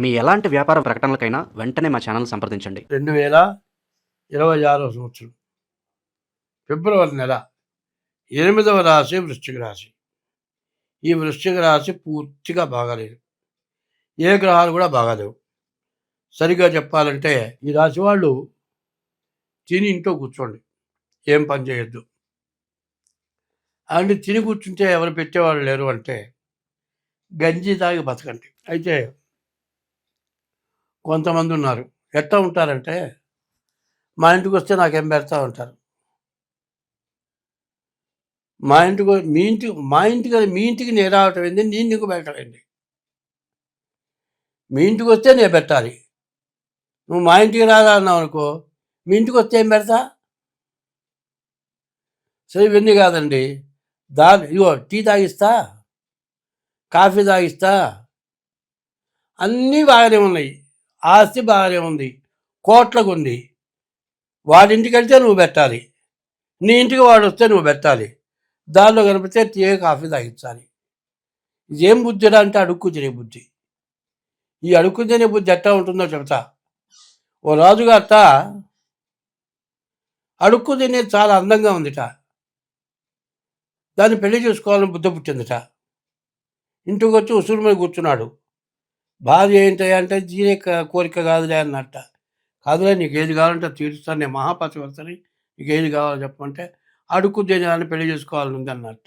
మీ ఎలాంటి వ్యాపార ప్రకటనలకైనా వెంటనే మా ఛానల్ సంప్రదించండి. రెండు వేల ఇరవై ఆరో సంవత్సరం ఫిబ్రవరి నెల ఎనిమిదవ రాశి వృశ్చిక రాశి. ఈ వృశ్చిక రాశి పూర్తిగా బాగాలేదు. ఏ గ్రహాలు కూడా బాగాలేవు. సరిగా చెప్పాలంటే ఈ రాశి వాళ్ళు తిని ఇంట్లో కూర్చోండి. ఏం పని చేయొద్దు. అంటే తిని కూర్చుంటే ఎవరు పెట్టేవాళ్ళు లేరు అంటే గంజి తాగి బతకండి. అయితే కొంతమంది ఉన్నారు ఎట్లా ఉంటారంటే మా ఇంటికి వస్తే నాకేం పెడతా ఉంటారు. మా ఇంటికి మీ ఇంటికి మా ఇంటికి మీ ఇంటికి నేను రావటం ఏంది? నేను నీకు పెట్టలేండి మీ ఇంటికి వస్తే నేను పెట్టాలి. నువ్వు మా ఇంటికి రాదా అన్నావు అనుకో మీ ఇంటికి వస్తే ఏం పెడతా? సరే ఇవన్నీ కాదండి. దా ఇగో టీ తాగిస్తా కాఫీ తాగిస్తా అన్నీ బాగానే ఉన్నాయి. ఆస్తి బాగానే ఉంది కోట్లకు ఉంది. వాడింటికి వెళ్తే నువ్వు పెట్టాలి. నీ ఇంటికి వాడు వస్తే నువ్వు పెట్టాలి. దానిలో కనిపిస్తే టీ కాఫీ తాగించాలి. ఇదేం బుద్ధిరా అంటే అడుక్కు తినే బుద్ధి. ఈ అడుక్కు తినే బుద్ధి ఎట్టా ఉంటుందో చెబుతా. ఓ రాజుగారట అడుక్కు తినేది చాలా అందంగా ఉందిట. దాన్ని పెళ్ళి చేసుకోవాలని బుద్ధి పుట్టిందిట. ఇంటికి వచ్చి ఉసురు మీద కూర్చున్నాడు. బాధ ఏంటి అంటే దీనే కోరిక కాదులే అన్నట్ట. కాదులే నీకు ఏది కావాలంటే తీరుస్తాను నేను మహాపతివర్తని నీకు ఏది కావాలో చెప్పమంటే అడుక్కు తినేదాన్ని పెళ్ళి చేసుకోవాలని ఉంది అన్నట్ట.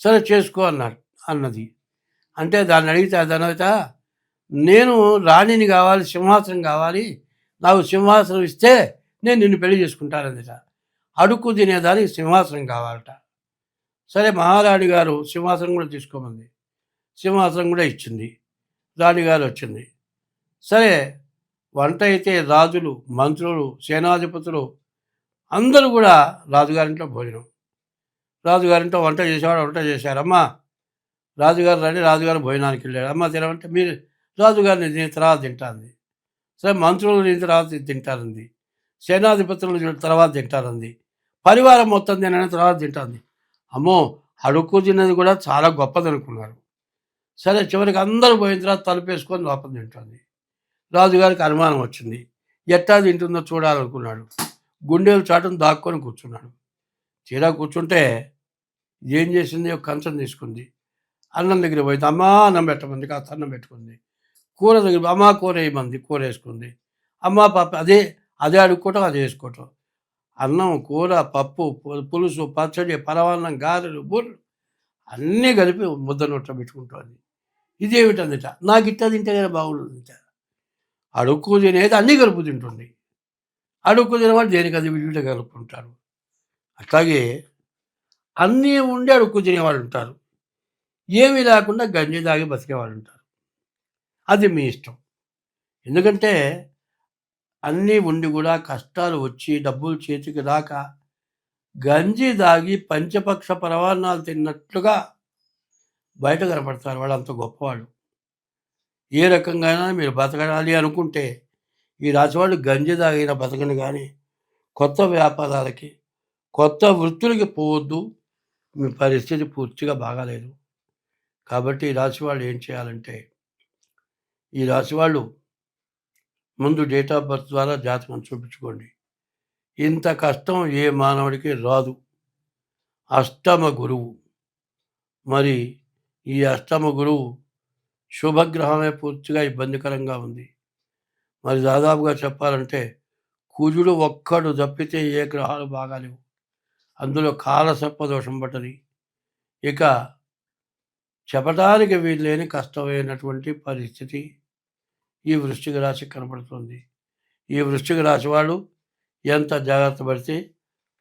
సరే చేసుకో అన్నాడు అన్నది. అంటే దాన్ని అడిగితే అదనవిత నేను రాణిని కావాలి సింహాసనం కావాలి నాకు సింహాసనం ఇస్తే నేను నిన్ను పెళ్ళి చేసుకుంటానందిట అడుక్కు తినేదానికి సింహాసనం కావాలట. సరే మహారాణి గారు సింహాసనం కూడా తీసుకోమంది. సింహాసనం కూడా ఇచ్చింది. రాణిగారు వచ్చింది సరే వంట అయితే రాజులు మంత్రులు సేనాధిపతులు అందరూ కూడా రాజుగారింట్లో భోజనం. రాజుగారింట్లో వంట చేసేవాడు వంట చేశారమ్మా రాజుగారు రండి రాజుగారు భోజనానికి వెళ్ళాడు అమ్మ తినమంటే మీరు రాజుగారిని దీని తర్వాత తింటాంది సరే మంత్రులు దీని తర్వాత తింటారంది సేనాధిపతులు తర్వాత తింటారంది పరివారం మొత్తం తినని తర్వాత తింటుంది అమ్మో అడుక్కు తిన్నది కూడా చాలా గొప్పది అనుకున్నారు సరే చివరికి అందరూ పోయిన తర్వాత తలుపేసుకొని లోపల తింటుంది రాజుగారికి అనుమానం వచ్చింది. ఎట్టా తింటుందో చూడాలనుకున్నాడు. గుండెలు చాటును దాక్కొని కూర్చున్నాడు. తీరా కూర్చుంటే ఏం చేసింది? ఒక కంచం తీసుకుంది. అన్నం దగ్గర పోయింది. అమ్మా అన్నం పెట్టమంది కాస్త అన్నం పెట్టుకుంది. కూర దగ్గర అమ్మా కూర వేయమంది. కూర వేసుకుంది. అమ్మా పాప అదే అదే అడుక్కోవటం అదే వేసుకోవటం. అన్నం కూర పప్పు పులుసు పచ్చడి పరవాన్నం గారెలు బుర్రు అన్నీ కలిపి ముద్ద నోట్లో పెట్టుకుంటుంది. ఇదేమిటందిట? నాకు ఇట్ట తింటే కదా బాగుంటుందిట. అడుక్కు తినేది అన్నీ కలుపు తింటుంది. అడుక్కు తినవాడు దేనికి అది విడివిడ కలుపుకుంటారు? అట్లాగే అన్నీ ఉండి అడుక్కు తినేవాళ్ళు ఉంటారు. ఏమీ లేకుండా గంజి తాగి బతికేవాళ్ళు ఉంటారు. అది మీ ఇష్టం. ఎందుకంటే అన్నీ ఉండి కూడా కష్టాలు వచ్చి డబ్బులు చేతికి రాక గంజి దాగి పంచపక్ష పరవాన్నాలు తిన్నట్లుగా బయట కనపడతారు. వాళ్ళు అంత గొప్పవాళ్ళు. ఏ రకంగా మీరు బతకడాలి అనుకుంటే ఈ రాసివాళ్ళు గంజి తాగిన బతకని కానీ కొత్త వ్యాపారాలకి కొత్త వృత్తులకి పోవద్దు. మీ పరిస్థితి పూర్తిగా బాగాలేదు. కాబట్టి ఈ రాశి వాళ్ళు ఏం చేయాలంటే ఈ రాశి వాళ్ళు ముందు డేట్ ఆఫ్ బర్త్ ద్వారా జాతకం చూపించుకోండి. ఇంత కష్టం ఏ మానవుడికి రాదు. అష్టమ గురువు. మరి ఈ అష్టమ గురువు శుభగ్రహమే పూర్తిగా ఇబ్బందికరంగా ఉంది. మరి దాదాపుగా చెప్పాలంటే కుజుడు ఒక్కడు తప్పితే ఏ గ్రహాలు బాగాలేవు. అందులో కాలసర్ప దోషం పట్టది ఇక చెప్పడానికి వీల్లేని కష్టమైనటువంటి పరిస్థితి ఈ వృశ్చిక రాశి కనపడుతుంది. ఈ వృశ్చిక రాశి వాళ్ళు ఎంత జాగ్రత్త పడితే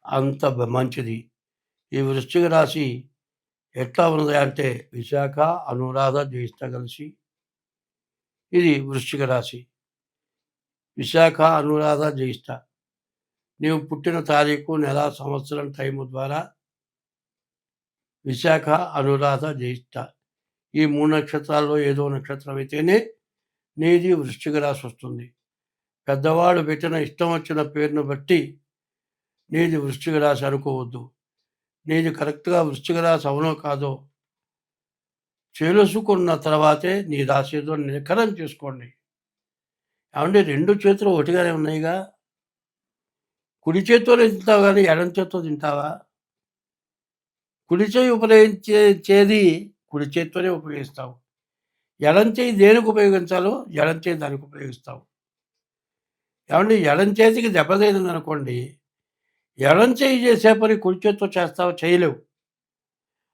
అంత మంచిది. ఈ వృశ్చిక రాశి ఎట్లా ఉన్నది అంటే విశాఖ అనురాధ జ్యేష్ఠ కలిసి ఇది వృశ్చిక రాశి. విశాఖ అనురాధ జ్యేష్ఠ. నీవు పుట్టిన తారీఖు నెల సంవత్సరం టైము ద్వారా విశాఖ అనురాధ జ్యేష్ఠ. ఈ మూడు నక్షత్రాల్లో ఏదో నక్షత్రం అయితేనే నీది వృశ్చిక రాశి వస్తుంది. పెద్దవాడు పెట్టిన ఇష్టం వచ్చిన పేరును బట్టి నీది వృశ్చిక రాశి అనుకోవద్దు. నేను కరెక్ట్గా వృశ్చిక రాశి అవునో కాదో తెలుసుకున్న తర్వాతే నీ రాసేదో నిఖరం చేసుకోండి. ఏమంటే రెండు చేతులు ఒకటిగానే ఉన్నాయిగా? కుడి చేతితోనే తింటావు కానీ ఎడం చేతితో తింటావా? కుడి చేయి ఉపయోగించే చేది కుడి చేతితోనే ఉపయోగిస్తావు. ఎడం చేయి దేనికి ఉపయోగించాలో ఎడం చేయి దానికి ఉపయోగిస్తావు. ఏమంటే ఎడం చేతికి దెబ్బతైంది అనుకోండి ఎడం చేయి చేసే పని కుడి చేతితో చేస్తావు? చేయలేవు.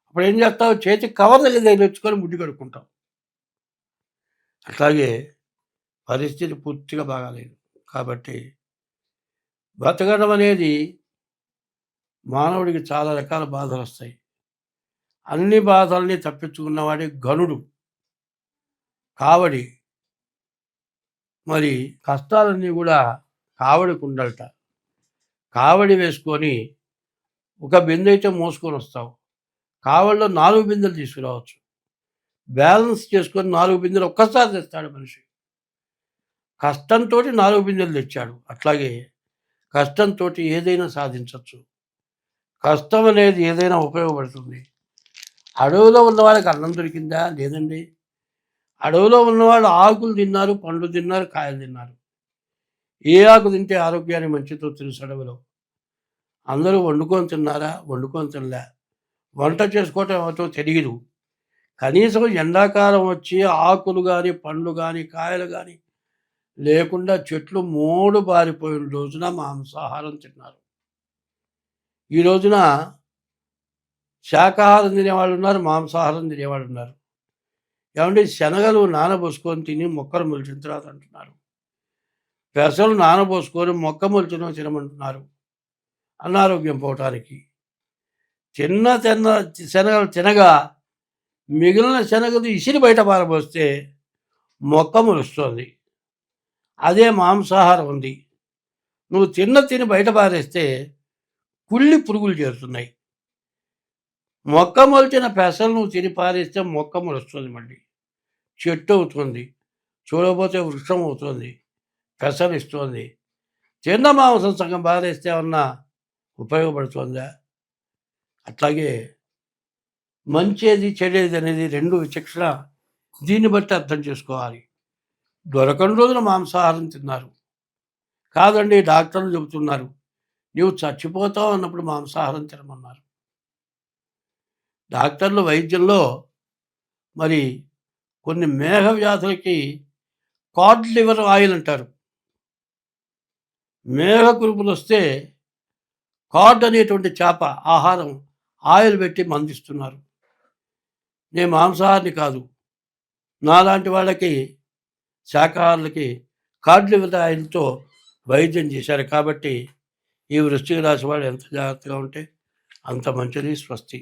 అప్పుడు ఏం చేస్తావు? చేతి కవర్ దగ్గర తెచ్చుకొని ముడ్డి కడుక్కుంటావు. అట్లాగే పరిస్థితి పూర్తిగా బాగాలేదు. కాబట్టి బతకడం అనేది మానవుడికి చాలా రకాల బాధలు వస్తాయి. అన్ని బాధల్ని తప్పించుకున్నవాడి గనుడు కావడి. మరి కష్టాలన్నీ కూడా కావడికి ఉండలట. కావడి వేసుకొని ఒక బిందె అయితే మోసుకొని వస్తావు. కావడిలో నాలుగు బిందెలు తీసుకురావచ్చు. బ్యాలెన్స్ చేసుకొని నాలుగు బిందెలు ఒక్కసారి తెస్తాడు మనిషి. కష్టంతో నాలుగు బిందెలు తెచ్చాడు. అట్లాగే కష్టంతో ఏదైనా సాధించవచ్చు కష్టం అనేది ఏదైనా ఉపయోగపడుతుంది. అడవిలో ఉన్న వాళ్ళకి అన్నం దొరికిందా? లేదండి. అడవిలో ఉన్నవాళ్ళు ఆకులు తిన్నారు పండ్లు తిన్నారు కాయలు తిన్నారు. ఏ ఆకు తింటే ఆరోగ్యానికి మంచిదో తెలుసు అడవిలో. అందరూ వండుకొని తిన్నారా? వండుకొని తినలే. వంట చేసుకోవటం ఏమవుతో తెలియదు కనీసం ఎండాకాలం వచ్చి ఆకులు కానీ పండ్లు కానీ కాయలు కానీ లేకుండా చెట్లు మూడు బారిపోయిన రోజున మాంసాహారం తిన్నారు. ఈ రోజున శాకాహారం తినేవాళ్ళు ఉన్నారు మాంసాహారం తినేవాళ్ళు ఉన్నారు. ఏమంటే శనగలు నానబోసుకొని తిని మొక్కలు మొలిచిన తర్వాత అంటున్నారు. పెసలు నానబోసుకొని మొక్క మొలిచిన తినమంటున్నారు. అనారోగ్యం పోవటానికి. చిన్న తిన్న శనగలు తినగా మిగిలిన శనగలు ఇసిరి బయట పారబోస్తే మొక్క మొలుస్తుంది. అదే మాంసాహారం ఉంది. నువ్వు తిన్న తిని బయట పారేస్తే కుళ్ళి పురుగులు చేరుతున్నాయి. మొక్క మొలిచిన పెసలు నువ్వు తిని పారేస్తే మొక్క మొలుస్తుంది మళ్ళీ. చెట్టు అవుతుంది. చూడకపోతే వృక్షం అవుతుంది. పెసలు చిన్న మాంసం సగం పారేస్తే ఏమన్నా ఉపయోగపడుతుందా? అట్లాగే మంచిది చెడేది అనేది రెండు విచక్షణ దీన్ని బట్టి అర్థం చేసుకోవాలి. దొరకని రోజున మాంసాహారం తిన్నారు. కాదండి డాక్టర్లు చెబుతున్నారు నీవు చచ్చిపోతావు అన్నప్పుడు మాంసాహారం తినమన్నారు. డాక్టర్లు వైద్యంలో మరి కొన్ని మేఘ వ్యాధులకి కాడ్ లివర్ ఆయిల్ అంటారు. మేఘ కురుపులు వస్తే కాడ్ అనేటువంటి చేప ఆహారం ఆయిల్ పెట్టి మందిస్తున్నారు. నేను మాంసాహారిని కాదు. నాలాంటి వాళ్ళకి శాకాహారులకి కాడ్లు లివర్ వైద్యం చేశారు. కాబట్టి ఈ వృశ్చిక రాశి వాళ్ళు ఎంత జాగ్రత్తగా ఉంటే అంత మంచిది స్వస్తి.